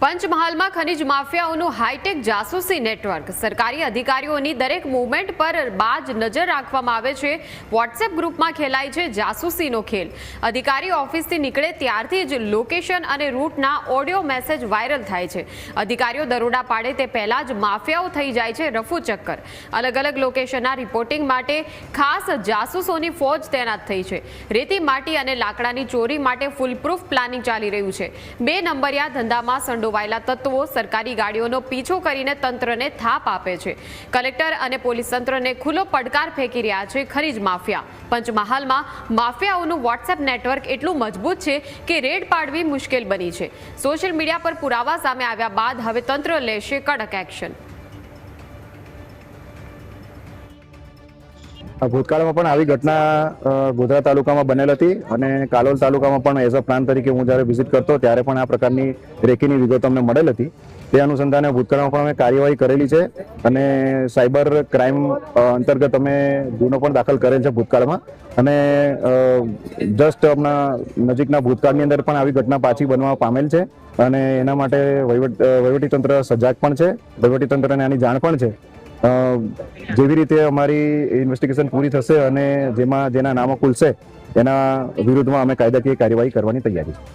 પંચમહાલમાં ખનીજ માફિયાઓનું હાઈટેક જાસૂસી નેટવર્ક. સરકારી અધિકારીઓની દરેક મૂવમેન્ટ પર બાજ નજર રાખવામાં આવે છે. વોટ્સએપ ગ્રુપમાં ખેલાય છે જાસૂસીનો ખેલ. અધિકારી ઓફિસથી નીકળે ત્યારથી જ લોકેશન અને રૂટના ઓડિયો મેસેજ વાયરલ થાય છે. અધિકારીઓ દરોડા પાડે તે પહેલાં જ માફિયાઓ થઈ જાય છે રફુ ચક્કર. અલગ અલગ લોકેશનના રિપોર્ટિંગ માટે ખાસ જાસૂસોની ફોજ તૈનાત થઈ છે. રેતી માટી અને લાકડાની ચોરી માટે ફૂલપ્રૂફ પ્લાનિંગ ચાલી રહ્યું છે. બે નંબરિયા ધંધામાં સંડોવાયેલા તત્વો સરકારી ગાડીઓનો પીછો કરીને તંત્રને થાપ આપે છે. કલેક્ટર અને પોલીસ તંત્રને ખુલ્લો પડકાર ફેંકી રહ્યા છે ખનીજ માફિયા. પંચમહાલમાં માફિયાઓનું વોટ્સએપ નેટવર્ક એટલું મજબૂત છે કે રેડ પાડવી મુશ્કેલ બની છે. સોશિયલ મીડિયા પર પુરાવા સામે આવ્યા બાદ હવે તંત્ર લેશે કડક એક્શન. ભૂતકાળમાં પણ આવી ઘટના ગોધરા તાલુકામાં બનેલ હતી અને કાલોલ તાલુકામાં પણ એઝ અ પ્લાન તરીકે હું જ્યારે વિઝિટ કરતો ત્યારે પણ આ પ્રકારની રેકીની વિગતો અમને મળેલ હતી. તે અનુસંધાને ભૂતકાળમાં પણ અમે કાર્યવાહી કરેલી છે અને સાયબર ક્રાઇમ અંતર્ગત અમે ગુનો પણ દાખલ કરેલ છે ભૂતકાળમાં. અને જસ્ટ હમણાં નજીકના ભૂતકાળની અંદર પણ આવી ઘટના પાછી બનવા પામેલ છે અને એના માટે વહીવટ વહીવટીતંત્ર સજાગ પણ છે. વહીવટીતંત્રને આની જાણ પણ છે. જેવી રીતે અમારી ઇન્વેસ્ટિગેશન પૂરી થશે અને જેમાં જેના નામો ખુલશે, એના વિરુદ્ધમાં અમે કાયદાકીય કાર્યવાહી કરવાની તૈયારી છે.